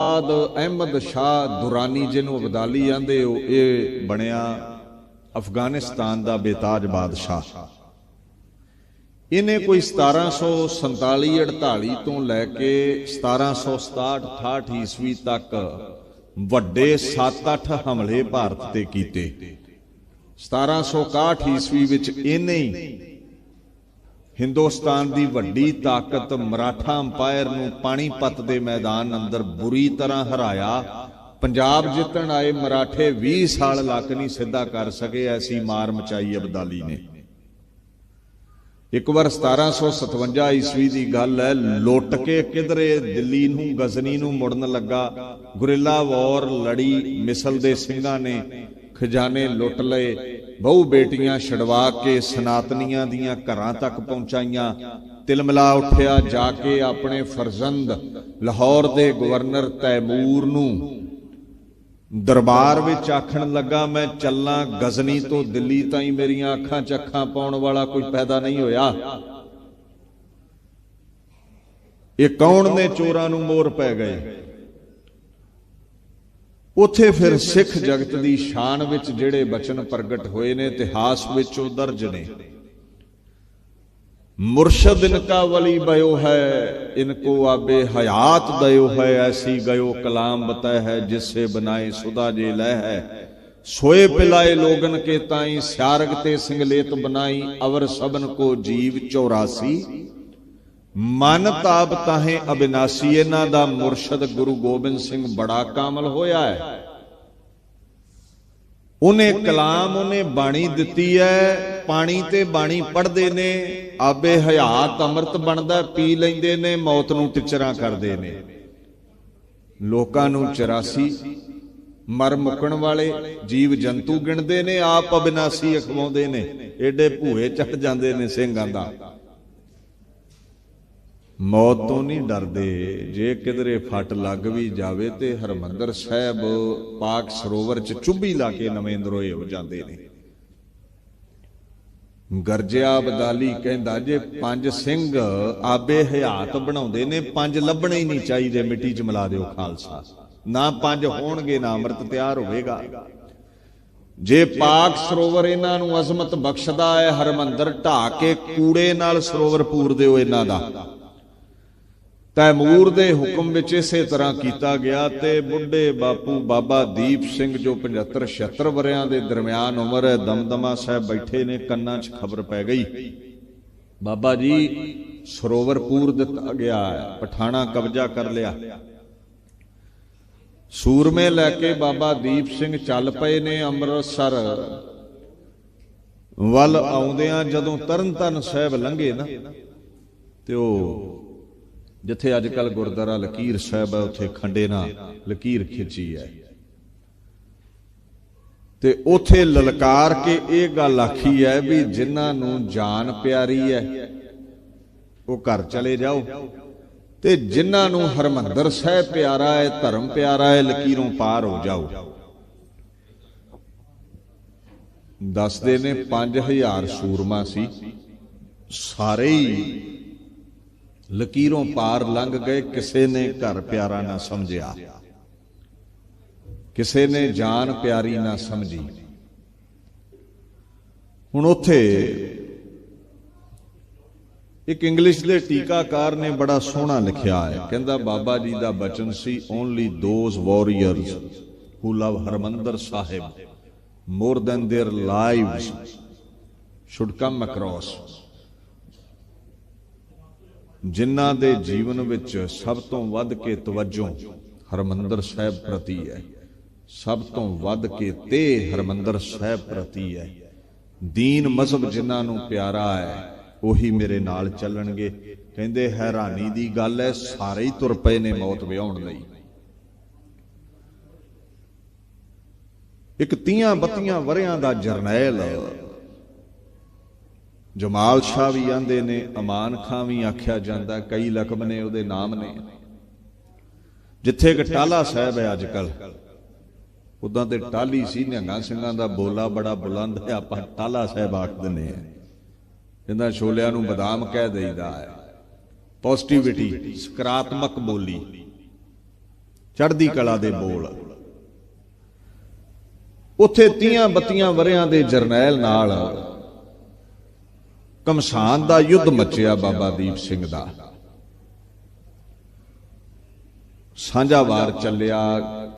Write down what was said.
ਬਾਦ ਅਹਿਮਦ ਸ਼ਾਹ ਦੁਰਾਨੀ ਜਿਹਨੂੰ ਅਬਦਾਲੀ ਆਂਦੇ, ਉਹ ਇਹ ਬਣਿਆ ਅਫਗਾਨਿਸਤਾਨ ਦਾ ਬੇਤਾਜ ਬਾਦਸ਼ਾਹ। ਇਹਨੇ ਕੋਈ 1747 48 ਤੋਂ ਲੈ ਕੇ 1767 68 ਈਸਵੀ ਤੱਕ ਵੱਡੇ 7-8 ਹਮਲੇ ਭਾਰਤ ਤੇ ਕੀਤੇ। 1761 ਈਸਵੀ ਵਿੱਚ ਇਹਨੇ ਹੀ ਹਿੰਦੁਸਤਾਨ ਦੀ ਵੱਡੀ ਤਾਕਤ ਮਰਾਠਾ ਅੰਪਾਇਰ ਨੂੰ ਪਾਣੀਪਤ ਦੇ ਮੈਦਾਨ ਅੰਦਰ ਬੁਰੀ ਤਰ੍ਹਾਂ ਹਰਾਇਆ, ਪੰਜਾਬ ਜਿੱਤਣ ਆਏ ਮਰਾਠੇ 20 ਸਾਲ ਲੱਕ ਨਹੀਂ ਸਿੱਧਾ ਕਰ ਸਕੇ ਐਸੀ ਮਾਰ ਮਚਾਈ ਅਬਦਾਲੀ ਨੇ। ਇੱਕ ਵਾਰ 1757 ਈਸਵੀ ਦੀ ਗੱਲ ਹੈ ਲੁੱਟ ਕੇ ਕਿਧਰੇ ਦਿੱਲੀ ਨੂੰ, ਗਜ਼ਨੀ ਨੂੰ ਮੁੜਨ ਲੱਗਾ। ਗੁਰਿੱਲਾ ਵਾਰ ਲੜੀ ਮਿਸਲ ਦੇ ਸਿੰਘਾਂ ਨੇ ਖਜ਼ਾਨੇ ਲੁੱਟ ਲਏ। ਬਹੁ ਬੇਟੀਆਂ ਛਡਵਾ ਕੇ ਸਨਾਤਨੀਆਂ ਦੀਆਂ ਘਰਾਂ ਤੱਕ ਪਹੁੰਚਾਈਆਂ। ਤਿਲਮਲਾ ਉੱਠਿਆ ਜਾ ਕੇ ਆਪਣੇ ਫਰਜ਼ੰਦ ਲਾਹੌਰ ਦੇ ਗਵਰਨਰ ਤੈਮੂਰ ਨੂੰ। ਦਰਬਾਰ ਵਿੱਚ ਆਖਣ ਲੱਗਾ, ਮੈਂ ਚੱਲਾਂ, ਗਜ਼ਨੀ ਤੋਂ ਦਿੱਲੀ ਤਾਈਂ ਮੇਰੀਆਂ ਅੱਖਾਂ 'ਚ ਅੱਖਾਂ ਪਾਉਣ ਵਾਲਾ ਕੋਈ ਪੈਦਾ ਨਹੀਂ ਹੋਇਆ। ਇਹ ਕੌਣ ਨੇ? ਚੋਰਾਂ ਨੂੰ ਮੋਰ ਪੈ ਗਏ। ਉਥੇ ਫਿਰ ਸਿੱਖ ਜਗਤ ਦੀ ਸ਼ਾਨ ਵਿੱਚ ਜਿਹੜੇ ਬਚਨ ਪ੍ਰਗਟ ਹੋਏ ਨੇ, ਇਤਿਹਾਸ ਵਿੱਚ ਉਹ ਦਰਜ ਨੇ। ਮੁਰਸ਼ਦ ਇਨਕਾ ਵਲੀ ਬਯੋ ਹੈ, ਇਨਕੋ ਆਬੇ ਹਯਾਤ ਦਇਓ ਹੈ, ਐਸੀ ਗਇਓ ਕਲਾਮ ਬਤੈ ਹੈ, ਜਿਸੇ ਬਨਾਏ ਸੁਦਾ ਜੇ ਲੈ ਹੈ। ਸੋਏ ਪਿਲਾਏ ਲੋਗਨ ਕੇ ਤਾਈ, ਸਿਆਰਗ ਤੇ ਸਿੰਗਲੇਤ ਬਨਾਈ, ਅਵਰ ਸਬਨ ਕੋ ਜੀਵ 84 ਮਨ ਤਾਪ ਤਾਹੇ ਅਬਿਨਾਸੀ, ਇਹਨਾਂ ਦਾ ਮੁਰਸ਼ਦ ਗੁਰੂ ਗੋਬਿੰਦ ਸਿੰਘ ਬੜਾ ਕਾਮਲ ਹੋਇਆ ਹੈ। ਉਹਨੇ ਕਲਾਮ ਉਹਨੇ ਬਾਣੀ ਦਿੱਤੀ ਹੈ, ਪਾਣੀ ਤੇ ਬਾਣੀ ਪੜ੍ਹਦੇ ਨੇ ਆਬੇ ਹਯਾਤ ਅੰਮ੍ਰਿਤ ਬਣਦਾ, ਪੀ ਲੈਂਦੇ ਨੇ, ਮੌਤ ਨੂੰ ਟਿਚਰਾਂ ਕਰਦੇ ਨੇ। ਲੋਕਾਂ ਨੂੰ 84 ਮਰ ਮੁਕਣ ਵਾਲੇ, ਜੀਵ ਜੰਤੂ ਗਿਣਦੇ ਨੇ, ਆਪ ਅਬਿਨਾਸੀ ਅਖਵਾਉਂਦੇ ਨੇ, ਏਡੇ ਭੂਏ ਚੜ ਜਾਂਦੇ ਨੇ ਸਿੰਘਾਂ ਦਾ। ਮੌਤ ਤੋਂ ਨਹੀਂ ਡਰਦੇ। ਜੇ ਕਿਧਰੇ ਫੱਟ ਲੱਗ ਵੀ ਜਾਵੇ ਤੇ ਹਰਮੰਦਰ ਸਾਹਿਬ ਪਾਕ ਸਰੋਵਰ ਚ ਚੁੱਭੀ ਲਾ ਕੇ ਨਵੇਂ ਨਰੋਏ ਹੋ ਜਾਂਦੇ ਨੇ। ਗਰਜਿਆ ਬਦਾਲੀ ਕਹਿੰਦਾ ਜੇ ਪੰਜ ਸਿੰਘ ਆਬੇ ਹਯਾਤ ਬਣਾਉਂਦੇ ਨੇ, ਪੰਜ ਲੱਭਣੇ ਹੀ ਨਹੀਂ ਚਾਹੀਦੇ ਮਿੱਟੀ 'ਚ ਮਿਲਾ ਦਿਓ ਖਾਲਸਾ। ਨਾ ਪੰਜ ਹੋਣਗੇ, ਨਾ ਅੰਮ੍ਰਿਤ ਤਿਆਰ ਹੋਵੇਗਾ। ਜੇ ਪਾਕ ਸਰੋਵਰ ਇਹਨਾਂ ਨੂੰ ਅਜ਼ਮਤ ਬਖਸ਼ਦਾ ਹੈ, ਹਰਮੰਦਰ ਢਾ ਕੇ ਕੂੜੇ ਨਾਲ ਸਰੋਵਰ ਪੂਰ ਦਿਓ ਇਹਨਾਂ ਦਾ। ਤੈਮੂਰ ਦੇ ਹੁਕਮ ਵਿੱਚ ਇਸੇ ਤਰ੍ਹਾਂ ਕੀਤਾ ਗਿਆ ਤੇ ਬੁੱਢੇ ਬਾਪੂ ਬਾਬਾ ਦੀਪ ਸਿੰਘ ਜੋ 75 76 ਵਰਿਆਂ ਦੇ ਦਰਮਿਆਨ ਉਮਰ ਹੈ, ਦਮਦਮਾ ਸਾਹਿਬ ਬੈਠੇ ਨੇ, ਕੰਨਾਂ 'ਚ ਖਬਰ ਪੈ ਗਈ। ਬਾਬਾ ਜੀ ਸਰੋਵਰ ਦਿੱਤਾ ਗਿਆ ਪਠਾਣਾ ਕਬਜ਼ਾ ਕਰ ਲਿਆ। ਸੂਰਮੇ ਲੈ ਕੇ ਬਾਬਾ ਦੀਪ ਸਿੰਘ ਚੱਲ ਪਏ ਨੇ ਅੰਮ੍ਰਿਤਸਰ। ਵੱਲ ਆਉਂਦਿਆਂ ਜਦੋਂ ਤਰਨਤਨ ਸਾਹਿਬ ਲੰਘੇ ਨਾ, ਤੇ ਉਹ ਜਿੱਥੇ ਅੱਜ ਕੱਲ ਗੁਰਦੁਆਰਾ ਲਕੀਰ ਸਾਹਿਬ ਹੈ, ਉੱਥੇ ਖੰਡੇ ਨਾਲ ਲਕੀਰ ਖਿੱਚੀ ਹੈ। ਤੇ ਉਥੇ ਲਲਕਾਰ ਕੇ ਇਹ ਗੱਲ ਆਖੀ ਹੈ ਵੀ ਜਿਨ੍ਹਾਂ ਨੂੰ ਜਾਨ ਪਿਆਰੀ ਹੈ, ਉਹ ਘਰ ਚਲੇ ਜਾਓ। ਤੇ ਜਿਨ੍ਹਾਂ ਨੂੰ ਹਰਮੰਦਰ ਸਾਹਿਬ ਪਿਆਰਾ ਹੈ, ਧਰਮ ਪਿਆਰਾ ਹੈ, ਲਕੀਰੋਂ ਪਾਰ ਹੋ ਜਾਓ। ਦੱਸਦੇ ਨੇ 5000 ਸੂਰਮਾ ਸੀ, ਸਾਰੇ ਹੀ ਲਕੀਰੋਂ ਪਾਰ ਲੰਘ ਗਏ ਕਿਸੇ ਨੇ ਘਰ ਪਿਆਰਾ ਨਾ ਸਮਝਿਆ ਕਿਸੇ ਨੇ ਜਾਨ ਪਿਆਰੀ ਨਾ ਸਮਝੀ ਹੁਣ ਉੱਥੇ ਇੱਕ ਇੰਗਲਿਸ਼ ਦੇ ਟੀਕਾਕਾਰ ਨੇ ਬੜਾ ਸੋਹਣਾ ਲਿਖਿਆ ਹੈ ਕਹਿੰਦਾ ਬਾਬਾ ਜੀ ਦਾ ਬਚਨ ਸੀ only those warriors who love Harmandar Sahib more than their lives should come across ਜਿਨ੍ਹਾਂ ਦੇ ਜੀਵਨ ਵਿੱਚ ਸਭ ਤੋਂ ਵੱਧ ਕੇ ਤਵੱਜੋ ਹਰਮੰਦਰ ਸਾਹਿਬ ਪ੍ਰਤੀ ਹੈ। ਸਭ ਤੋਂ ਵੱਧ ਕੇ ਤੇ ਹਰਮੰਦਰ ਸਾਹਿਬ ਪ੍ਰਤੀ ਹੈ। ਦੀਨ ਮਜ਼ਹਬ ਜਿਨ੍ਹਾਂ ਨੂੰ ਪਿਆਰਾ ਹੈ, ਉਹੀ ਮੇਰੇ ਨਾਲ ਚੱਲਣਗੇ। ਕਹਿੰਦੇ, ਹੈਰਾਨੀ ਦੀ ਗੱਲ ਹੈ, ਸਾਰੇ ਹੀ ਤੁਰ ਪਏ ਨੇ ਮੌਤ ਵਿਆਉਣ ਲਈ। ਇੱਕ 30 ਬੱਤੀਆਂ ਵਰਿਆਂ ਦਾ ਜਰਨੈਲ ਜਮਾਲ ਸ਼ਾਹ ਵੀ ਆਂਦੇ ਨੇ, ਅਮਾਨ ਖਾਂ ਵੀ ਆਖਿਆ ਜਾਂਦਾ, ਕਈ ਲਕਬ ਨੇ ਉਹਦੇ ਨਾਮ ਨੇ। ਜਿੱਥੇ ਕਿ ਟਾਲਾ ਸਾਹਿਬ ਹੈ ਅੱਜ ਕੱਲ ਉਦਾਂ ਤੇ ਟਾਲੀ ਸੀ, ਨਿਹੰਗਾਂ ਸਿੰਘਾਂ ਦਾ ਬੋਲਾ ਬੜਾ ਬੁਲੰਦ ਹੈ, ਆਪਾਂ ਟਾਲਾ ਸਾਹਿਬ ਆਖ ਦਿੰਦੇ ਆ ਜਿੰਦਾ ਛੋਲਿਆਂ ਨੂੰ ਬਦਾਮ ਕਹਿ ਦੇਈਦਾ ਹੈ। ਪੋਜ਼ਿਟਿਵਿਟੀ ਸਕਾਰਾਤਮਕ ਬੋਲੀ, ਚੜ੍ਹਦੀ ਕਲਾ ਦੇ ਬੋਲ। ਉੱਥੇ 30 32 ਵਰਿਆਂ ਦੇ ਜਰਨੈਲ ਨਾਲ ਕਮਸਾਨ ਦਾ ਯੁੱਧ ਮਚਿਆ ਬਾਬਾ ਦੀਪ ਸਿੰਘ ਦਾ। ਸਾਂਝਾ ਵਾਰ ਚੱਲਿਆ